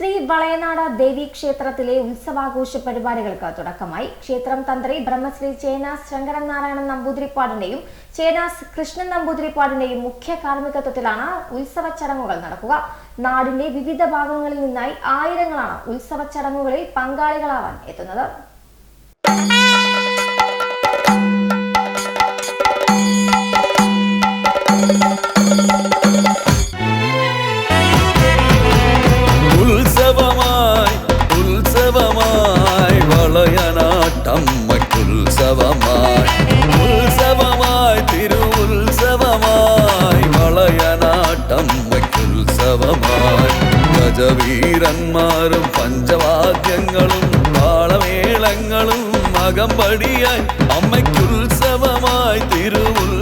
ശ്രീ വളയനാട് ദേവി ക്ഷേത്രത്തിലെ ഉത്സവാഘോഷ പരിപാടികൾക്ക് തുടക്കമായി. ക്ഷേത്രം തന്ത്രി ബ്രഹ്മശ്രീ ചേനാസ് ശങ്കരൻ നാരായണൻ നമ്പൂതിരിപ്പാടിന്റെയും ചേനാസ് കൃഷ്ണൻ നമ്പൂതിരിപ്പാടിന്റെയും മുഖ്യ കാർമ്മികത്വത്തിലാണ് ഉത്സവ ചടങ്ങുകൾ നടക്കുക. നാടിന്റെ വിവിധ ഭാഗങ്ങളിൽ നിന്നായി ആയിരങ്ങളാണ് ഉത്സവ ചടങ്ങുകളിൽ പങ്കാളികളാവാൻ എത്തുന്നത്. ഉത്സവമായി വളയനാട്ടമ്മയ്ക്കുത്സവമായി ഉത്സവമായി തിരുവുത്സവമായി വളയനാട്ടമ്മയ്ക്കുത്സവമായി ഗജവീരന്മാരും പഞ്ചവാദ്യങ്ങളും താളമേളങ്ങളും അകമ്പടിയായി അമ്മയ്ക്കുത്സവമായി തിരുവുത്സവമായി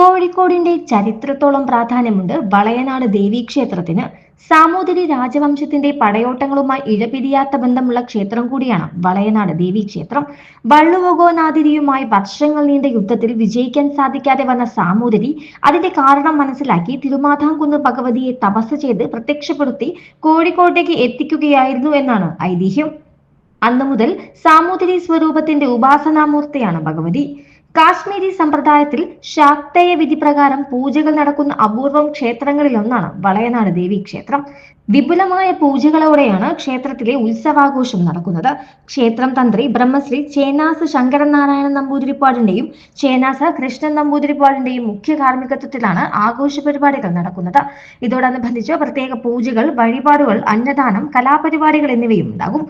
കോഴിക്കോടിന്റെ ചരിത്രത്തോളം പ്രാധാന്യമുണ്ട് വളയനാട് ദേവീക്ഷേത്രത്തിന്. സാമൂതിരി രാജവംശത്തിന്റെ പടയോട്ടങ്ങളുമായി ഇഴപിരിയാത്ത ബന്ധമുള്ള ക്ഷേത്രം കൂടിയാണ് വളയനാട് ദേവീക്ഷേത്രം. വള്ളുവകോനാതിരിയുമായി വർഷങ്ങൾ നീണ്ട യുദ്ധത്തിൽ വിജയിക്കാൻ സാധിക്കാതെ വന്ന സാമൂതിരി അതിന്റെ കാരണം മനസ്സിലാക്കി തിരുമാതാംകുന്ന് ഭഗവതിയെ തപസ് ചെയ്ത് പ്രത്യക്ഷപ്പെടുത്തി കോഴിക്കോട്ടേക്ക് എത്തിക്കുകയായിരുന്നു എന്നാണ് ഐതിഹ്യം. അന്നു മുതൽ സാമൂതിരി സ്വരൂപത്തിന്റെ ഉപാസനാമൂർത്തിയാണ് ഭഗവതി. കാശ്മീരി സമ്പ്രദായത്തിൽ ശാക്തേയ വിധി പ്രകാരം പൂജകൾ നടക്കുന്ന അപൂർവം ക്ഷേത്രങ്ങളിലൊന്നാണ് വളയനാട് ദേവി ക്ഷേത്രം. വിപുലമായ പൂജകളോടെയാണ് ക്ഷേത്രത്തിലെ ഉത്സവാഘോഷം നടക്കുന്നത്. ക്ഷേത്രം തന്ത്രി ബ്രഹ്മശ്രീ ചേനാസ് ശങ്കരനാരായണൻ നമ്പൂതിരിപ്പാടിന്റെയും ചേനാസ് കൃഷ്ണൻ നമ്പൂതിരിപ്പാടിന്റെയും മുഖ്യ കാർമ്മികത്വത്തിലാണ് ആഘോഷ പരിപാടികൾ നടക്കുന്നത്. ഇതോടനുബന്ധിച്ച് പ്രത്യേക പൂജകൾ വഴിപാടുകൾ അന്നദാനം കലാപരിപാടികൾ എന്നിവയും ഉണ്ടാകും.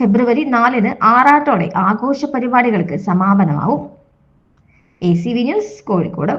ഫെബ്രുവരി നാലിന് ആറാട്ടോടെ ആഘോഷ പരിപാടികൾക്ക് സമാപനമാവും. A C V news Kozhikode.